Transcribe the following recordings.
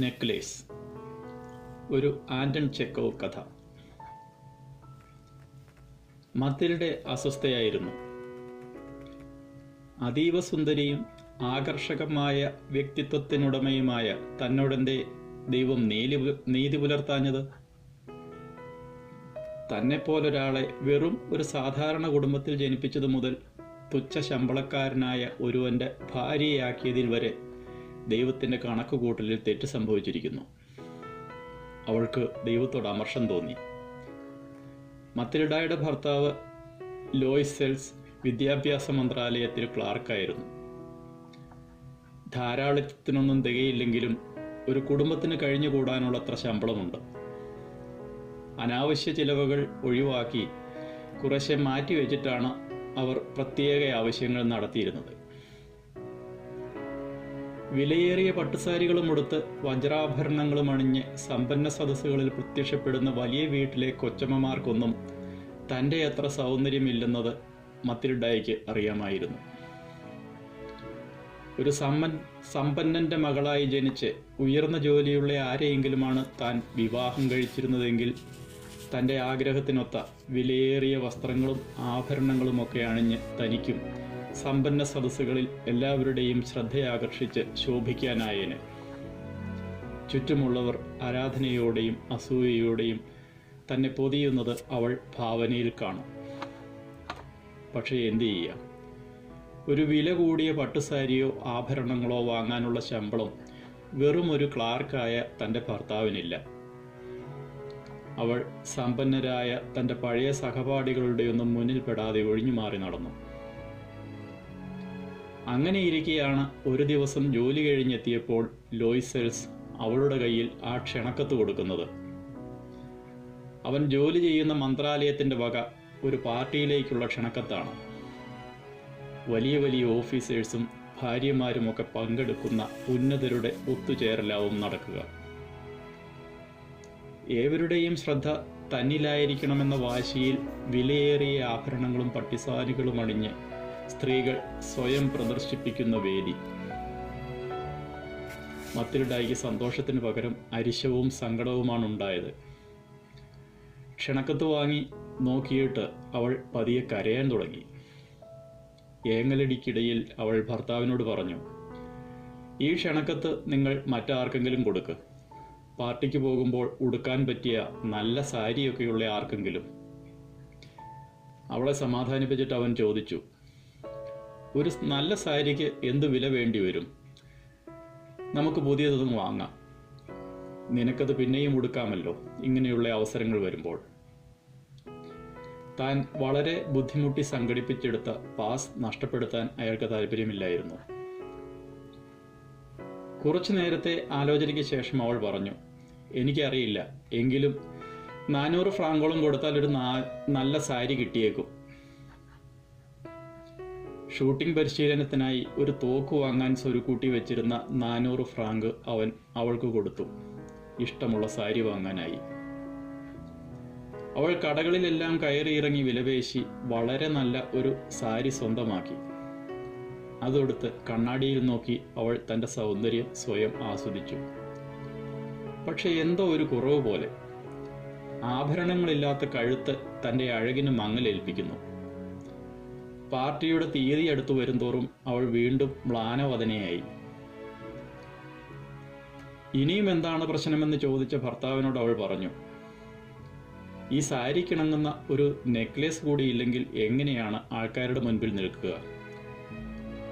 Necklace. ഒരു Ardern ചെക്കോ കഥ. മതിൽഡെ അസ്വസ്ഥയായിരുന്നു. അതീവ സുന്ദരിയും ആകർഷകമായ വ്യക്തിത്വത്തിനുടമയുമായ തന്നോടെന്തേ ദൈവം നീതി നീതി പുലർത്താഞ്ഞത്? തന്നെപ്പോലൊരാളെ വെറും ഒരു സാധാരണ കുടുംബത്തിൽ ജനിപ്പിച്ചതു മുതൽ തുച്ഛ ശമ്പളക്കാരനായ ഒരുവന്റെ ഭാര്യയാക്കിയതിൽ വരെ ദൈവത്തിന്റെ കണക്കുകൂട്ടലിൽ തെറ്റ് സംഭവിച്ചിരിക്കുന്നു. അവൾക്ക് ദൈവത്തോട് അമർഷം തോന്നി. മത്തിലിഡായുടെ ഭർത്താവ് ലോയിസ് സെൽസ് വിദ്യാഭ്യാസ മന്ത്രാലയത്തിൽ ക്ലാർക്കായിരുന്നു. ധാരാളിത്തത്തിനൊന്നും തികയില്ലെങ്കിലും ഒരു കുടുംബത്തിന് കഴിഞ്ഞുകൂടാനുള്ളത്ര ശമ്പളമുണ്ട്. അനാവശ്യ ചിലവുകൾ ഒഴിവാക്കി കുറേശ്ശെ മാറ്റിവെച്ചിട്ടാണ് അവർ പ്രത്യേക ആവശ്യങ്ങൾ നടത്തിയിരുന്നത്. വിലയേറിയ പട്ടുസാരികളും ഉടുത്ത് വജ്രാഭരണങ്ങളും അണിഞ്ഞ് സമ്പന്ന സദസ്സുകളിൽ പ്രത്യക്ഷപ്പെടുന്ന വലിയ വീട്ടിലെ കൊച്ചമ്മമാർക്കൊന്നും തന്റെ അത്ര സൗന്ദര്യമില്ലെന്നത് മത്തിരിഡായിക്ക് അറിയാമായിരുന്നു. ഒരു സമ്പൻ സമ്പന്നന്റെ മകളായി ജനിച്ച് ഉയർന്ന ജോലിയുള്ള ആരെയെങ്കിലുമാണ് താൻ വിവാഹം കഴിച്ചിരുന്നതെങ്കിൽ തന്റെ ആഗ്രഹത്തിനൊത്ത വിലയേറിയ വസ്ത്രങ്ങളും ആഭരണങ്ങളുമൊക്കെ അണിഞ്ഞ് തനിക്കും സമ്പന്ന സദസ്സുകളിൽ എല്ലാവരുടെയും ശ്രദ്ധയാകർഷിച്ച് ശോഭിക്കാനായേന്. ചുറ്റുമുള്ളവർ ആരാധനയോടെയും അസൂയയോടെയും തന്നെ പൊതിയുന്നത് അവൾ ഭാവനയിൽ കാണും. പക്ഷേ എന്തു ചെയ്യാം? ഒരു വില കൂടിയ പട്ടുസാരിയോ ആഭരണങ്ങളോ വാങ്ങാനുള്ള ശമ്പളം വെറും ഒരു ക്ലാർക്കായ തന്റെ ഭർത്താവിനില്ല. അവൾ സമ്പന്നരായ തന്റെ പഴയ സഹപാഠികളുടെയൊന്നും മുന്നിൽപ്പെടാതെ ഒഴിഞ്ഞു മാറി നടന്നു. അങ്ങനെയിരിക്കെയാണ് ഒരു ദിവസം ജോലി കഴിഞ്ഞെത്തിയപ്പോൾ ലോയ്സെൽസ് അവളുടെ കയ്യിൽ ആ ക്ഷണക്കത്ത് കൊടുക്കുന്നത്. അവൻ ജോലി ചെയ്യുന്ന മന്ത്രാലയത്തിന്റെ വക ഒരു പാർട്ടിയിലേക്കുള്ള ക്ഷണക്കത്താണ്. വലിയ വലിയ ഓഫീസേഴ്സും ഭാര്യമാരുമൊക്കെ പങ്കെടുക്കുന്ന ഉന്നതരുടെ ഒത്തുചേരലാവും നടക്കുക. ഏവരുടെയും ശ്രദ്ധ തന്നിലായിരിക്കണമെന്ന വാശിയിൽ വിലയേറിയ ആഭരണങ്ങളും പട്ടിസാരികളും അണിഞ്ഞ് സ്ത്രീകൾ സ്വയം പ്രദർശിപ്പിക്കുന്ന വേദി മത്തിലുണ്ടായിക്ക് സന്തോഷത്തിന് പകരം അരിശവും സങ്കടവുമാണ് ഉണ്ടായത്. ക്ഷണക്കത്ത് വാങ്ങി നോക്കിയിട്ട് അവൾ പതിയെ കരയാൻ തുടങ്ങി. ഏങ്ങലടിക്കിടയിൽ അവൾ ഭർത്താവിനോട് പറഞ്ഞു ഈ ക്ഷണക്കത്ത് നിങ്ങൾ മറ്റാർക്കെങ്കിലും കൊടുക്ക്. പാർട്ടിക്ക് പോകുമ്പോൾ ഉടുക്കാൻ പറ്റിയ നല്ല സാരിയൊക്കെയുള്ള ആർക്കെങ്കിലും. അവളെ സമാധാനിപ്പിച്ചിട്ട് അവൻ ചോദിച്ചു ഒരു നല്ല സാരിക്ക് എന്ത് വില വേണ്ടി വരും? നമുക്ക് പുതിയതൊന്നും വാങ്ങാം. നിനക്കത് പിന്നെയും ഉടുക്കാമല്ലോ ഇങ്ങനെയുള്ള അവസരങ്ങൾ വരുമ്പോൾ. താൻ വളരെ ബുദ്ധിമുട്ടി സംഘടിപ്പിച്ചെടുത്ത പാസ് നഷ്ടപ്പെടുത്താൻ അയാൾക്ക് താല്പര്യമില്ലായിരുന്നു. കുറച്ചു നേരത്തെ ആലോചനയ്ക്ക് ശേഷം അവൾ പറഞ്ഞു എനിക്കറിയില്ല എങ്കിലും നാനൂറ് ഫ്രാങ്കോളം കൊടുത്താൽ ഒരു നല്ല സാരി കിട്ടിയേക്കും. ഷൂട്ടിംഗ് പരിശീലനത്തിനായി ഒരു തോക്ക് വാങ്ങാൻ സ്വരുക്കൂട്ടി വെച്ചിരുന്ന നാനൂറ് ഫ്രാങ്ക് അവൻ അവൾക്ക് കൊടുത്തു. ഇഷ്ടമുള്ള സാരി വാങ്ങാനായി. അവൾ കടകളിലെല്ലാം കയറിയിറങ്ങി വിലപേശി വളരെ നല്ല ഒരു സാരി സ്വന്തമാക്കി. അതൊടുത്ത് കണ്ണാടിയിൽ നോക്കി അവൾ തന്റെ സൗന്ദര്യം സ്വയം ആസ്വദിച്ചു. പക്ഷെ എന്തോ ഒരു കുറവ് പോലെ ആഭരണങ്ങളില്ലാത്ത കഴുത്ത് തന്റെ അഴകിന് മങ്ങലേൽപ്പിക്കുന്നു. പാർട്ടിയുടെ തീയതി അടുത്തു വരുംതോറും അവൾ വീണ്ടും മ്ലാനവദനയായി. ഇനിയും എന്താണ് പ്രശ്നമെന്ന് ചോദിച്ച ഭർത്താവിനോട് അവൾ പറഞ്ഞു ഈ സാരിക്കിണങ്ങുന്ന ഒരു നെക്ലേസ് കൂടി ഇല്ലെങ്കിൽ എങ്ങനെയാണ് ആൾക്കാരുടെ മുൻപിൽ നിൽക്കുക?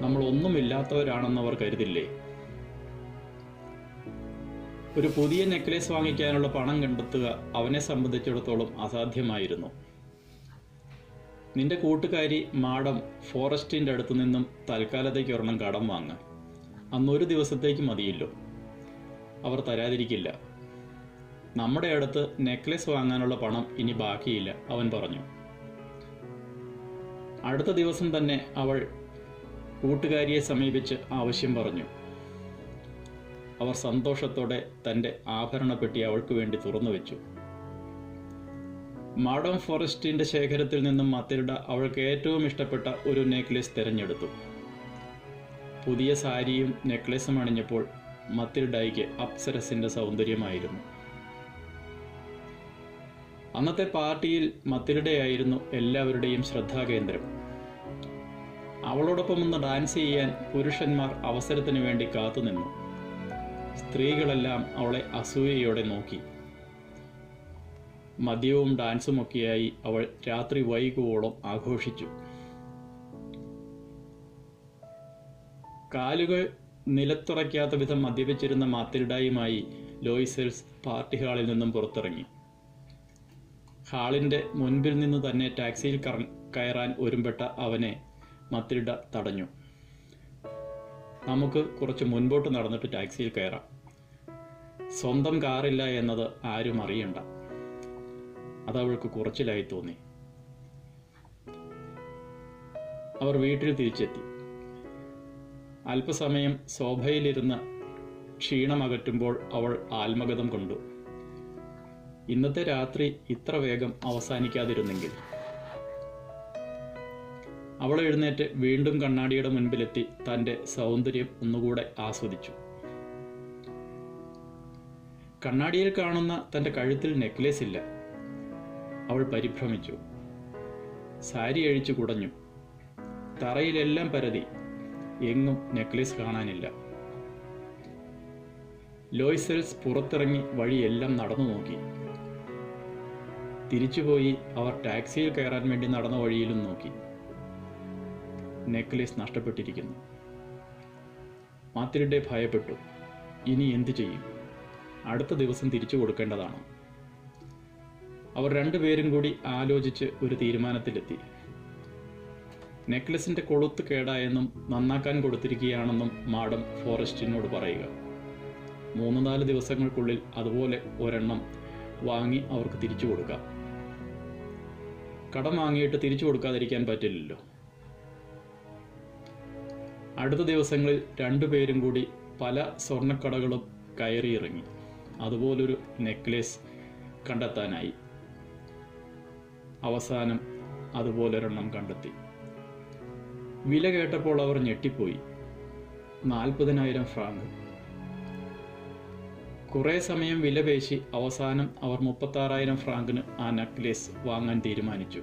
നമ്മൾ ഒന്നുമില്ലാത്തവരാണെന്ന് അവർ കരുതില്ലേ? ഒരു പുതിയ നെക്ലേസ് വാങ്ങിക്കാനുള്ള പണം കണ്ടെത്തുക അവനെ സംബന്ധിച്ചിടത്തോളം അസാധ്യമായിരുന്നു. നിന്റെ കൂട്ടുകാരി മാഡം ഫോറസ്റ്റിന്റെ അടുത്തു നിന്നും തൽക്കാലത്തേക്ക് ഒരെണ്ണം കടം വാങ്ങ. അന്നൊരു ദിവസത്തേക്ക് മതിയല്ലോ. അവർ തരാതിരിക്കില്ല. നമ്മുടെ അടുത്ത് നെക്ലേസ് വാങ്ങാനുള്ള പണം ഇനി ബാക്കിയില്ല അവൻ പറഞ്ഞു. അടുത്ത ദിവസം തന്നെ അവൾ കൂട്ടുകാരിയെ സമീപിച്ച് ആവശ്യം പറഞ്ഞു. അവർ സന്തോഷത്തോടെ തന്റെ ആഭരണപ്പെട്ടി അവൾക്ക് വേണ്ടി തുറന്നു വെച്ചു മാഡം ഫോറസ്റ്റിന്റെ ശേഖരത്തിൽ നിന്നും മത്തിൽഡ അവൾക്ക് ഏറ്റവും ഇഷ്ടപ്പെട്ട ഒരു നെക്ലേസ് തിരഞ്ഞെടുത്തു. പുതിയ സാരിയും നെക്ലേസും അണിഞ്ഞപ്പോൾ മത്തിൽഡായിക്ക് അപ്സരസിന്റെ സൗന്ദര്യമായിരുന്നു. അന്നത്തെ പാർട്ടിയിൽ മത്തിലുടെയായിരുന്നു എല്ലാവരുടെയും ശ്രദ്ധാകേന്ദ്രം. അവളോടൊപ്പം ഒന്ന് ഡാൻസ് ചെയ്യാൻ പുരുഷന്മാർ അവസരത്തിന് വേണ്ടി കാത്തുനിന്നു. സ്ത്രീകളെല്ലാം അവളെ അസൂയയോടെ നോക്കി. മദ്യവും ഡാൻസുമൊക്കെയായി അവൾ രാത്രി വൈകുവോളം ആഘോഷിച്ചു. കാലുകൾ നിലത്തുറയ്ക്കാത്ത വിധം മദ്യപിച്ചിരുന്ന മാത്തിൽഡായുമായി ലോയിസെൽസ് പാർട്ടി ഹാളിൽ നിന്നും പുറത്തിറങ്ങി. ഹാളിന്റെ മുൻപിൽ നിന്ന് തന്നെ ടാക്സിയിൽ കയറാൻ ഒരുമ്പെട്ട അവനെ മത്തിൽഡ തടഞ്ഞു. നമുക്ക് കുറച്ച് മുൻപോട്ട് നടന്നിട്ട് ടാക്സിയിൽ കയറാം. സ്വന്തം കാറില്ല എന്നത് ആരും അറിയണ്ട. അതവൾക്ക് കുറച്ചിലായി തോന്നി. അവർ വീട്ടിൽ തിരിച്ചെത്തി. അല്പസമയം ശോഭയിലിരുന്ന് ക്ഷീണമകറ്റുമ്പോൾ അവൾ ആത്മഗതം കൊണ്ടു. ഇന്നത്തെ രാത്രി ഇത്ര വേഗം അവസാനിക്കാതിരുന്നെങ്കിൽ. അവൾ എഴുന്നേറ്റ് വീണ്ടും കണ്ണാടിയുടെ മുൻപിലെത്തി തന്റെ സൗന്ദര്യം ഒന്നുകൂടെ ആസ്വദിച്ചു. കണ്ണാടിയിൽ കാണുന്ന തന്റെ കഴുത്തിൽ നെക്ലേസ് ഇല്ല. അവൾ പരിഭ്രമിച്ചു. സാരി അഴിച്ചു കുടഞ്ഞു. തറയിലെല്ലാം പരതി. എങ്ങും നെക്ലേസ് കാണാനില്ല. ലോയ്സെൽസ് പുറത്തിറങ്ങി വഴിയെല്ലാം നടന്നു നോക്കി. തിരിച്ചുപോയി അവർ ടാക്സിയിൽ കയറാൻ വേണ്ടി നടന്ന വഴിയിലും നോക്കി. നെക്ലേസ് നഷ്ടപ്പെട്ടിരിക്കുന്നു. മാത്രിഡേ ഭയപ്പെട്ടു. ഇനി എന്തു ചെയ്യും? അടുത്ത ദിവസം തിരിച്ചു കൊടുക്കേണ്ടതാണ്. അവർ രണ്ടുപേരും കൂടി ആലോചിച്ച് ഒരു തീരുമാനത്തിലെത്തി. നെക്ലസിന്റെ കൊളുത്ത് കേടായെന്നും നന്നാക്കാൻ കൊടുത്തിരിക്കുകയാണെന്നും മാഡം ഫോറസ്റ്റിനോട് പറയുക. മൂന്ന് നാല് ദിവസങ്ങൾക്കുള്ളിൽ അതുപോലെ ഒരെണ്ണം വാങ്ങി അവർക്ക് തിരിച്ചു കൊടുക്കാം. കടം വാങ്ങിയിട്ട് തിരിച്ചു കൊടുക്കാതിരിക്കാൻ പറ്റില്ലല്ലോ. അടുത്ത ദിവസങ്ങളിൽ രണ്ടുപേരും കൂടി പല സ്വർണക്കടകളും കയറിയിറങ്ങി. അതുപോലൊരു നെക്ലേസ് കണ്ടെത്താനായി. അവസാനം അതുപോലൊരെണ്ണം കണ്ടെത്തി. വില കേട്ടപ്പോൾ അവർ ഞെട്ടിപ്പോയി. നാൽപ്പതിനായിരം ഫ്രാങ്ക്. കുറേ സമയം വിലപേശി അവസാനം അവർ മുപ്പത്താറായിരം ഫ്രാങ്കിന് ആ നെക്ലേസ് വാങ്ങാൻ തീരുമാനിച്ചു.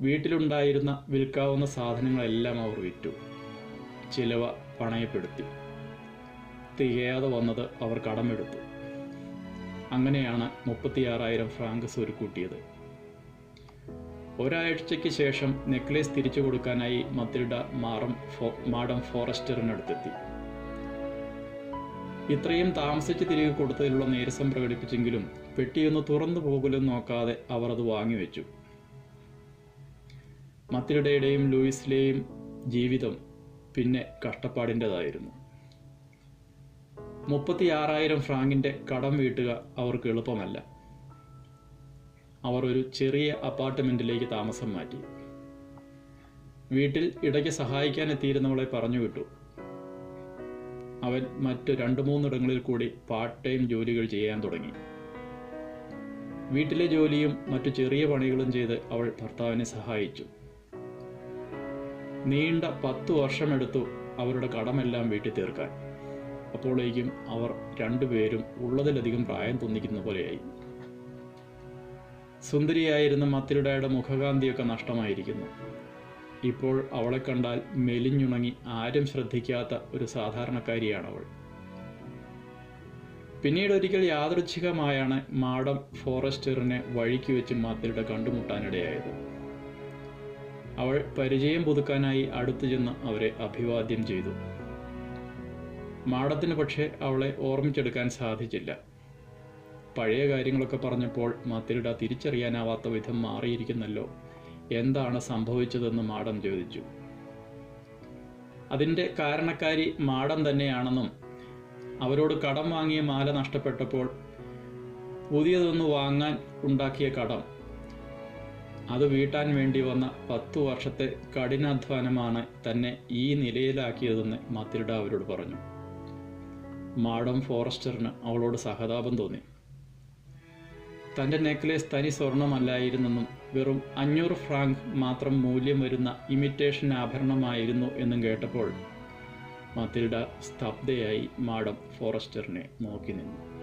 വീട്ടിലുണ്ടായിരുന്ന വിൽക്കാവുന്ന സാധനങ്ങളെല്ലാം അവർ വിറ്റു. ചിലവ പണയപ്പെടുത്തി. തികയാതെ വന്നത് അവർ കടമെടുത്തു. അങ്ങനെയാണ് മുപ്പത്തിയാറായിരം ഫ്രാങ്ക് സ്വരുക്കൂട്ടിയത് ഒരാഴ്ചയ്ക്ക് ശേഷം നെക്ലേസ് തിരിച്ചു കൊടുക്കാനായി മത്തിൽഡ മാറം ഫോ- മാഡം ഫോറസ്റ്ററിനടുത്തെത്തി. ഇത്രയും താമസിച്ച് തിരികെ കൊടുത്തതിലുള്ള നീരസം പ്രകടിപ്പിച്ചെങ്കിലും പെട്ടിയൊന്ന് തുറന്നു പോകലും നോക്കാതെ അവർ അത് വാങ്ങിവെച്ചു മത്തിൽഡയുടെയും ലൂയിസിലെയും ജീവിതം പിന്നെ കഷ്ടപ്പാടിന്റെതായിരുന്നു. മുപ്പത്തിയാറായിരം ഫ്രാങ്കിന്റെ കടം വീട്ടുക അവർക്ക് എളുപ്പമല്ല. അവർ ഒരു ചെറിയ അപ്പാർട്ട്മെന്റിലേക്ക് താമസം മാറ്റി. വീട്ടിൽ ഇടയ്ക്ക് സഹായിക്കാൻ എത്തിയിരുന്നവളെ പറഞ്ഞു വിട്ടു അവൻ മറ്റു രണ്ടു മൂന്നിടങ്ങളിൽ കൂടി പാർട്ട് ടൈം ജോലികൾ ചെയ്യാൻ തുടങ്ങി. വീട്ടിലെ ജോലിയും മറ്റു ചെറിയ പണികളും ചെയ്ത് അവൾ ഭർത്താവിനെ സഹായിച്ചു. നീണ്ട പത്തു വർഷമെടുത്തു അവരുടെ കടമെല്ലാം വീട്ടിൽ തീർക്കാൻ. അപ്പോഴേക്കും അവർ രണ്ടുപേരും ഉള്ളതിലധികം പ്രായം തോന്നിക്കുന്ന പോലെയായി. സുന്ദരിയായിരുന്ന മത്തിലുടയുടെ മുഖകാന്തിയൊക്കെ നഷ്ടമായിരിക്കുന്നു. ഇപ്പോൾ അവളെ കണ്ടാൽ മെലിഞ്ഞുണങ്ങി ആരും ശ്രദ്ധിക്കാത്ത ഒരു സാധാരണക്കാരിയാണ് അവൾ പിന്നീട് ഒരിക്കൽ യാദൃച്ഛികമായാണ് മാഡം ഫോറസ്റ്ററിനെ വഴിക്ക് വെച്ച് മത്തിലുടെ കണ്ടുമുട്ടാനിടയായത്. അവൾ പരിചയം പുതുക്കാനായി അടുത്തു ചെന്ന് അവരെ അഭിവാദ്യം ചെയ്തു. മാഡത്തിന് പക്ഷേ അവളെ ഓർമ്മിച്ചെടുക്കാൻ സാധിച്ചില്ല. പഴയ കാര്യങ്ങളൊക്കെ പറഞ്ഞപ്പോൾ മാത്തിരിട തിരിച്ചറിയാനാവാത്ത വിധം മാറിയിരിക്കുന്നല്ലോ. എന്താണ് സംഭവിച്ചതെന്ന് മാഡം ചോദിച്ചു. അതിന്റെ കാരണക്കാരി മാഡം തന്നെയാണെന്നും അവരോട് കടം വാങ്ങിയ മാല നഷ്ടപ്പെട്ടപ്പോൾ പുതിയതൊന്ന് വാങ്ങാൻ ഉണ്ടാക്കിയ കടം. അത് വീട്ടാൻ വേണ്ടി വന്ന പത്തു വർഷത്തെ കഠിനാധ്വാനമാണ് തന്നെ ഈ നിലയിലാക്കിയതെന്ന് മാത്തിരിട അവരോട് പറഞ്ഞു. മാഡം ഫോറസ്റ്ററിന് അവളോട് സഹതാപം തോന്നി. തന്റെ നെക്ലേസ് തനി സ്വർണമല്ലായിരുന്നെന്നും വെറും അഞ്ഞൂറ് ഫ്രാങ്ക് മാത്രം മൂല്യം വരുന്ന ഇമിറ്റേഷൻ ആഭരണമായിരുന്നു എന്നും കേട്ടപ്പോൾ മതിൽഡ സ്തബ്ധയായി മാഡം ഫോറസ്റ്ററിനെ നോക്കി നിന്നു.